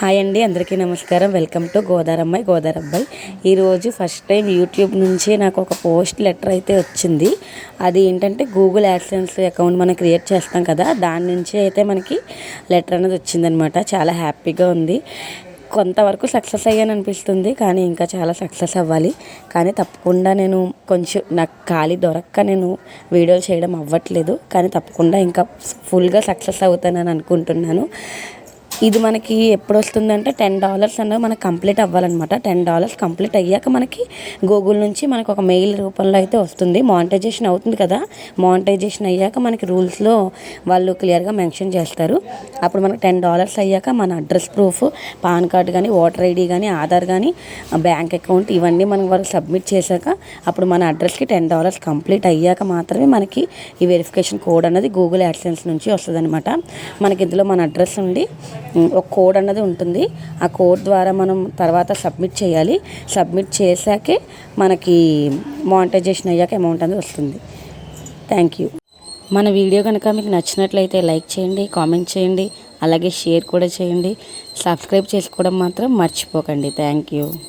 Hi అండి అందరికీ నమస్కారం. వెల్కమ్ టు గోదారమ్మాయి గోదారబ్బాయి. ఈరోజు ఫస్ట్ టైం యూట్యూబ్ నుంచి నాకు ఒక పోస్ట్ లెటర్ అయితే వచ్చింది. అది ఏంటంటే గూగుల్ యాక్సెన్స్ అకౌంట్ మనం క్రియేట్ చేస్తాం కదా దాని నుంచి అయితే మనకి లెటర్ అనేది వచ్చిందనమాట చాలా హ్యాపీగా ఉంది. కొంతవరకు సక్సెస్ అయ్యాను అనిపిస్తుంది కానీ ఇంకా చాలా సక్సెస్ అవ్వాలి. కానీ తప్పకుండా నేను కొంచెం నాకు ఖాళీ దొరక్క నేను వీడియోలు చేయడం అవ్వట్లేదు. కానీ తప్పకుండా ఇంకా ఫుల్గా సక్సెస్ అవుతానని అనుకుంటున్నాను. ఇది మనకి ఎప్పుడు వస్తుందంటే టెన్ డాలర్స్ అన్నది మనకు కంప్లీట్ అవ్వాలన్నమాట. టెన్ డాలర్స్ కంప్లీట్ అయ్యాక మనకి గూగుల్ నుంచి మనకు ఒక మెయిల్ రూపంలో అయితే వస్తుంది. మానిటైజేషన్ అవుతుంది కదా. మానిటైజేషన్ అయ్యాక మనకి రూల్స్లో వాళ్ళు క్లియర్గా మెన్షన్ చేస్తారు. అప్పుడు మనకి టెన్ డాలర్స్ అయ్యాక మన అడ్రస్ ప్రూఫ్ పాన్ కార్డ్ కానీ ఓటర్ ఐడి కానీ ఆధార్ కానీ బ్యాంక్ అకౌంట్ ఇవన్నీ మనం వాళ్ళు సబ్మిట్ చేశాక అప్పుడు మన అడ్రస్కి టెన్ డాలర్స్ కంప్లీట్ అయ్యాక మాత్రమే మనకి ఈ వెరిఫికేషన్ కోడ్ అనేది గూగుల్ యాడ్సెన్స్ నుంచి వస్తుంది అనమాట మనకి ఇందులో మన అడ్రస్ ఉండి ఒక కోడ్ అన్నది ఉంటుంది. ఆ కోడ్ ద్వారా మనం తర్వాత సబ్మిట్ చేయాలి. సబ్మిట్ చేశాకే మనకి మానిటైజేషన్ అయ్యాక అమౌంట్ అనేది వస్తుంది. Thank you. మన వీడియో కనుక మీకు నచ్చినట్లయితే లైక్ చేయండి కామెంట్ చేయండి అలాగే షేర్ కూడా చేయండి. సబ్స్క్రైబ్ చేసుకోవడం మాత్రం మర్చిపోకండి. Thank you.